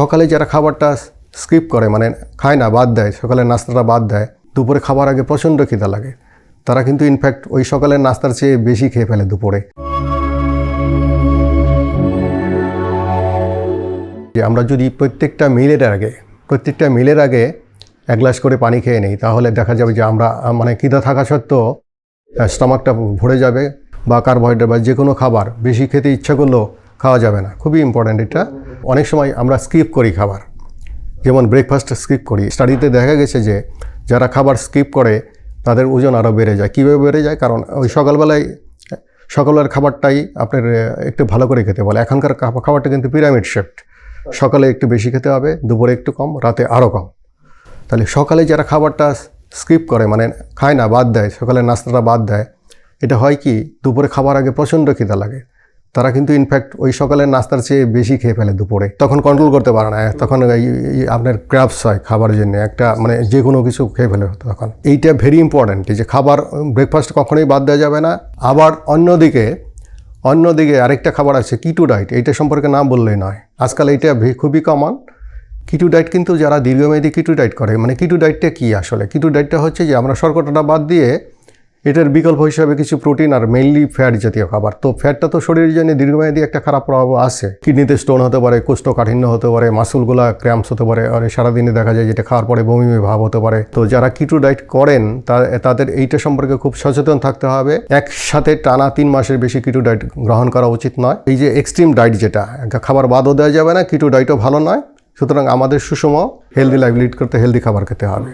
সকালে যারা খাবারটা স্কিপ করে মানে খায় না, বাদ দেয় সকালের নাস্তাটা বাদ দেয়, দুপুরে খাবার আগে প্রচণ্ড খিদা লাগে। তারা কিন্তু ইনফ্যাক্ট ওই সকালের নাস্তার চেয়ে বেশি খেয়ে ফেলে দুপুরে। যে আমরা যদি প্রত্যেকটা মিলের আগে, প্রত্যেকটা মিলের আগে এক গ্লাস করে পানি খেয়ে নিই, তাহলে দেখা যাবে যে আমরা মানে খিদা থাকা সত্ত্বেও স্টমাকটা ভরে যাবে বা কার্বোহাইড্রেট বা যে কোনো খাবার বেশি খেতে ইচ্ছা করলেও খাওয়া যাবে না। খুবই ইম্পর্ট্যান্ট এটা। অনেক সময় আমরা স্কিপ করি খাবার। যেমন ব্রেকফাস্ট স্কিপ করি। স্টাডিতে দেখা গেছে যে, যারা খাবার স্কিপ করে, তাদের ওজন আরও বেড়ে যায়। কীভাবে বেড়ে যায়? কারণ ওই সকালবেলায়, সকালের খাবারটাই আপনার একটু ভালো করে খেতে বলে। এখনকার খাবার- খাবারটা কিন্তু পিরামিড শেফট সকালে একটু বেশি খেতে হবে, দুপুরে একটু কম, রাতে আরও কম। তাহলে সকালে যারা খাবারটা স্কিপ করে মানে খায় না, বাদ দেয়, সকালের নাস্তাটা বাদ দেয়, এটা হয় কি? দুপুরে খাবার আগে প্রচণ্ড খিদা লাগে। তারা কিন্তু ইনফ্যাক্ট ওই সকালের নাস্তার চেয়ে বেশি খেয়ে ফেলে দুপুরে। তখন কন্ট্রোল করতে পারে না। তখন আপনার ক্র্যাপস হয় খাবারের জন্য। একটা মানে যে কোনো কিছু খেয়ে ফেলে তখন। এইটা ভেরি ইম্পর্ট্যান্ট যে খাবার ব্রেকফাস্ট কখনোই বাদ দেওয়া যাবে না। আবার অন্যদিকে অন্যদিকে আরেকটা খাবার আছে কিটু ডায়েট এইটা সম্পর্কে না বললেই নয়। আজকাল এইটা খুবই কমন কিটু ডায়েট কিন্তু যারা দীর্ঘমেয়াদী কিটু ডায়েট করে মানে কিটু ডায়েটটা কী আসলে? কিটু ডায়েটটা হচ্ছে যে আমরা শর্করাটা বাদ দিয়ে এটার বিকল্প হিসাবে কিছু প্রোটিন আর মেইনলি ফ্যাট জাতীয় খাবার। তো ফ্যাটটা তো শরীরের জন্য দীর্ঘমেয়াদী একটা খারাপ প্রভাব আছে। কিডনিতে স্টোন হতে পারে, কোষ্ঠকাঠিন্য হতে পারে মাসুলগুলা ক্র্যাম্পস হতে পারে, আর সারাদিনে দেখা যায় যেটা খাওয়ার পরে বমি ভাব হতে পারে। তো যারা কিটু ডায়েট করেন তাদের এইটা সম্পর্কে খুব সচেতন থাকতে হবে। একসাথে টানা তিন মাসের বেশি কিটু ডায়েট গ্রহণ করা উচিত নয়। এই যে এক্সট্রিম ডায়েট যেটা খাবার বাদও দেওয়া যাবে না কিটু ডায়েটও ভালো নয়। সুতরাং আমাদের সুষম হেলদি লাইফ লিড করতে হেলদি খাবার খেতে হবে।